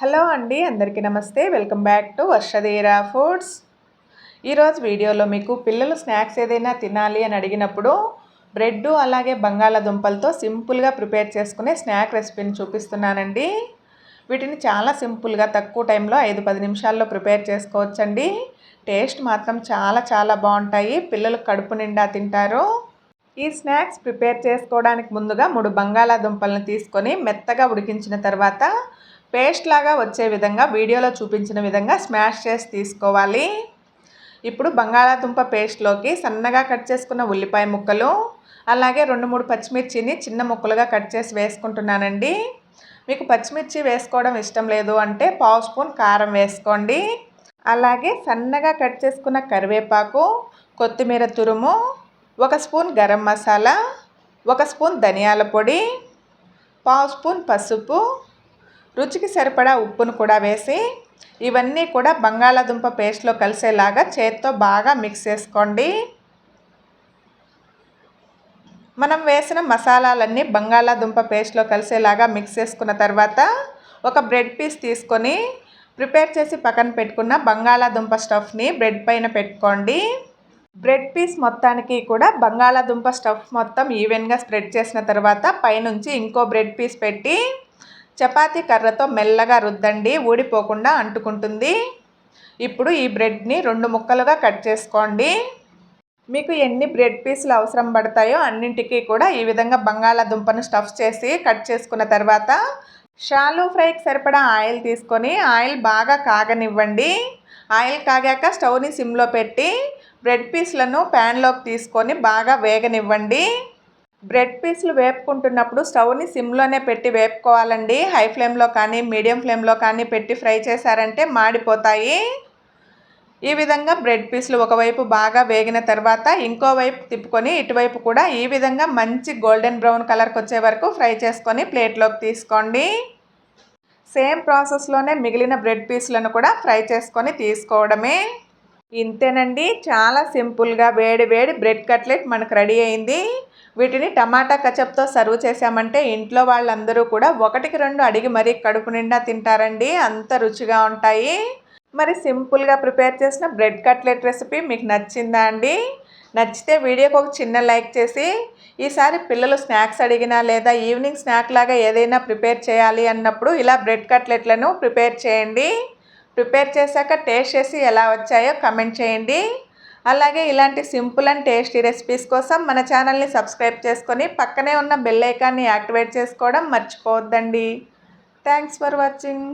Hello అండి అందరికీ నమస్తే. Welcome back to Varshadhira foods. ఈరోజు వీడియోలో మీకు పిల్లలు స్నాక్స్ ఏదైనా తినాలి అని అడిగినప్పుడు బ్రెడ్ అలాగే బంగాళాదుంపలతో సింపుల్గా ప్రిపేర్ చేసుకునే స్నాక్ రెసిపీని చూపిస్తున్నానండి. వీటిని చాలా సింపుల్గా తక్కువ టైంలో ఐదు పది నిమిషాల్లో ప్రిపేర్ చేసుకోవచ్చండి. టేస్ట్ మాత్రం చాలా చాలా బాగుంటాయి. పిల్లలు కడుపు నిండా తింటారు. ఈ స్నాక్స్ ప్రిపేర్ చేసుకోవడానికి ముందుగా మూడు బంగాళాదుంపలను తీసుకొని మెత్తగా ఉడికించిన తర్వాత పేస్ట్ లాగా వచ్చే విధంగా వీడియోలో చూపించిన విధంగా స్మాష్ చేసి తీసుకోవాలి. ఇప్పుడు బంగాళాదుంప పేస్ట్లోకి సన్నగా కట్ చేసుకున్న ఉల్లిపాయ ముక్కలు అలాగే రెండు మూడు పచ్చిమిర్చిని చిన్న ముక్కలుగా కట్ చేసి వేసుకుంటున్నానండి. మీకు పచ్చిమిర్చి వేసుకోవడం ఇష్టం లేదు అంటే పావు స్పూన్ కారం వేసుకోండి. అలాగే సన్నగా కట్ చేసుకున్న కరివేపాకు కొత్తిమీర తురుము ఒక స్పూన్ గరం మసాలా ఒక స్పూన్ ధనియాల పొడి పావు స్పూన్ పసుపు రుచికి సరిపడా ఉప్పును కూడా వేసి ఇవన్నీ కూడా బంగాళాదుంప పేస్ట్లో కలిసేలాగా చేత్తో బాగా మిక్స్ చేసుకోండి. మనం వేసిన మసాలాలన్నీ బంగాళాదుంప పేస్ట్లో కలిసేలాగా మిక్స్ చేసుకున్న తర్వాత ఒక బ్రెడ్ పీస్ తీసుకొని ప్రిపేర్ చేసి పక్కన పెట్టుకున్న బంగాళాదుంప స్టఫ్ని బ్రెడ్ పైన పెట్టుకోండి. బ్రెడ్ పీస్ మొత్తానికి కూడా బంగాళాదుంప స్టఫ్ మొత్తం ఈవెన్గా స్ప్రెడ్ చేసిన తర్వాత పైనుంచి ఇంకో బ్రెడ్ పీస్ పెట్టి చపాతీ కర్రతో మెల్లగా రుద్దండి ఊడిపోకుండా అంటుకుంటుంది. ఇప్పుడు ఈ బ్రెడ్ని రెండు ముక్కలుగా కట్ చేసుకోండి. మీకు ఎన్ని బ్రెడ్ పీసులు అవసరం పడతాయో అన్నింటికి కూడా ఈ విధంగా బంగాళాదుంపను స్టఫ్ చేసి కట్ చేసుకున్న తర్వాత షాలు ఫ్రైకి సరిపడా ఆయిల్ తీసుకొని ఆయిల్ బాగా కాగనివ్వండి. ఆయిల్ కాగాక స్టవ్ని సిమ్లో పెట్టి బ్రెడ్ పీస్లను ప్యాన్లోకి తీసుకొని బాగా వేగనివ్వండి. బ్రెడ్ పీసులు వేపుకుంటున్నప్పుడు స్టవ్ని సిమ్లోనే పెట్టి వేపుకోవాలండి. హై ఫ్లేమ్లో కానీ మీడియం ఫ్లేమ్లో కానీ పెట్టి ఫ్రై చేశారంటే మాడిపోతాయి. ఈ విధంగా బ్రెడ్ పీసులు ఒకవైపు బాగా వేగిన తర్వాత ఇంకో వైపు తిప్పుకొని ఇటువైపు కూడా ఈ విధంగా మంచి గోల్డెన్ బ్రౌన్ కలర్కి వచ్చే వరకు ఫ్రై చేసుకొని ప్లేట్లోకి తీసుకోండి. సేమ్ ప్రాసెస్లోనే మిగిలిన బ్రెడ్ పీసులను కూడా ఫ్రై చేసుకొని తీసుకోవడమే. ఇంతేనండి. చాలా సింపుల్గా వేడి వేడి బ్రెడ్ కట్లెట్ మనకు రెడీ అయింది. వీటిని టమాటా కచప్తో సర్వ్ చేసామంటే ఇంట్లో వాళ్ళందరూ కూడా ఒకటికి రెండు అడిగి మరీ కడుపు నిండా తింటారండి. అంత రుచిగా ఉంటాయి. మరి సింపుల్గా ప్రిపేర్ చేసిన బ్రెడ్ కట్లెట్ రెసిపీ మీకు నచ్చిందా అండి? నచ్చితే వీడియోకి ఒక చిన్న లైక్ చేసి ఈసారి పిల్లలు స్నాక్స్ అడిగినా లేదా ఈవినింగ్ స్నాక్ లాగా ఏదైనా ప్రిపేర్ చేయాలి అన్నప్పుడు ఇలా బ్రెడ్ కట్లెట్లను ప్రిపేర్ చేయండి. ప్రిపేర్ చేశాక టేస్ట్ చేసి ఎలా వచ్చాయో కమెంట్ చేయండి. అలాగే ఇలాంటి సింపుల్ అండ్ టేస్టీ రెసిపీస్ కోసం మన ఛానల్ని సబ్స్క్రైబ్ చేసుకొని పక్కనే ఉన్న బెల్ ఐకాన్ని యాక్టివేట్ చేసుకోవడం మర్చిపోవద్దండి. Thanks for watching.